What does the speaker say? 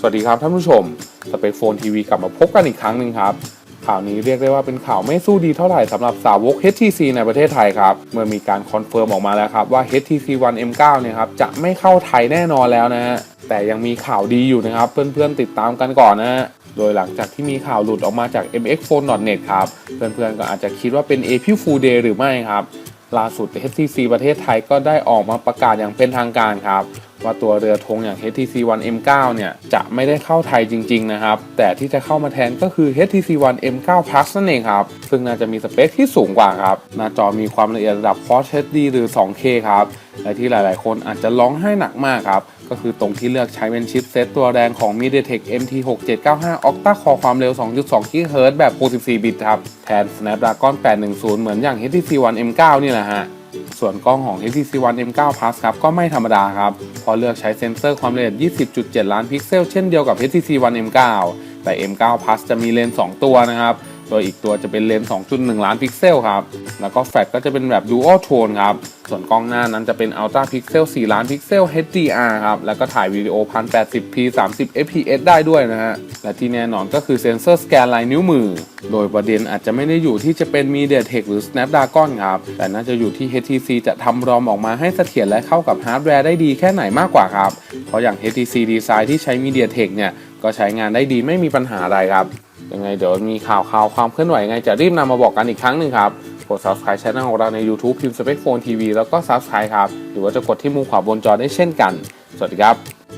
สวัสดีครับท่านผู้ชมสเปคโฟนทีวีกลับมาพบกันอีกครั้งหนึ่งครับ ข่าวนี้เรียกได้ว่าเป็นข่าวไม่สู้ดีเท่าไหร่สำหรับสาวก HTC ในประเทศไทยครับ เมื่อมีการคอนเฟิร์มออกมาแล้วครับว่า HTC One M9 เนี่ยครับจะไม่เข้าไทยแน่นอนแล้วนะฮะแต่ยังมีข่าวดีอยู่นะครับ เพื่อนๆติดตามกันก่อนนะฮะโดยหลังจากที่มีข่าวหลุดออกมาจาก mxphone.net ครับ เพื่อนๆก็อาจจะคิดว่าเป็น April Fool Day หรือไม่ครับล่าสุด HTC ประเทศไทยก็ได้ออกมาประกาศอย่างเป็นทางการครับว่าตัวเรือธงอย่าง HTC One M9 เนี่ยจะไม่ได้เข้าไทยจริงๆนะครับ แต่ที่จะเข้ามาแทนก็คือ HTC One M9 Plus นั่นเองครับ ซึ่งน่าจะมีสเปคที่สูงกว่าครับ หน้าจอมีความละเอียดระดับ Quad HD หรือ 2K ครับ และที่หลายๆ คนอาจจะร้องไห้หนักมากครับ ก็คือตรงที่เลือกใช้เป็นชิปเซตตัวแรงของ MediaTek MT6795 Octa Core ความเร็ว 2.2 GHz แบบ 64 บิตครับ แทน Snapdragon 810 เหมือนอย่าง HTC One M9 นี่แหละฮะ ส่วนกล้องของ HTC One M9 Plus ครับก็ไม่ธรรมดาครับเพราะเลือกใช้เซ็นเซอร์ความละเอียด 20.7 ล้านพิกเซลเช่นเดียวกับ HTC One M9 แต่ M9 Plus จะมีเลนส์2ตัวนะครับ โดยอีกตัวจะเป็นเลนส์ 2.1 ล้านพิกเซลครับ แล้วก็แฟลชก็จะเป็นแบบ Dual Tone ครับ ส่วนกล้องหน้านั้นจะเป็น Ultra Pixel 4 ล้านพิกเซล HDR ครับ แล้วก็ถ่ายวิดีโอ 1080p 30 fps ได้ด้วยนะฮะ และที่แน่นอนก็คือเซ็นเซอร์สแกนลายนิ้วมือ โดยประเด็นอาจจะไม่ได้อยู่ที่จะเป็น MediaTek หรือ Snapdragon ครับ แต่น่าจะอยู่ที่ HTC จะทำรอมออกมาให้เสถียรและเข้ากับฮาร์ดแวร์ได้ดีแค่ไหนมากกว่าครับ เพราะอย่าง HTC Design ที่ใช้ MediaTek เนี่ยก็ใช้งานได้ดีไม่มีปัญหาอะไรครับ ยังไงเดี๋ยวมีข่าวข่าวความเคลื่อนไหวยังไงจะรีบนำมาบอกกันอีกครั้งหนึ่งครับ กด subscribe channel ของเราใน YouTube พิมพ์ Spec Phone TV แล้วก็ subscribe ครับ หรือว่าจะกดที่มุมขวาบนจอได้เช่นกัน สวัสดีครับ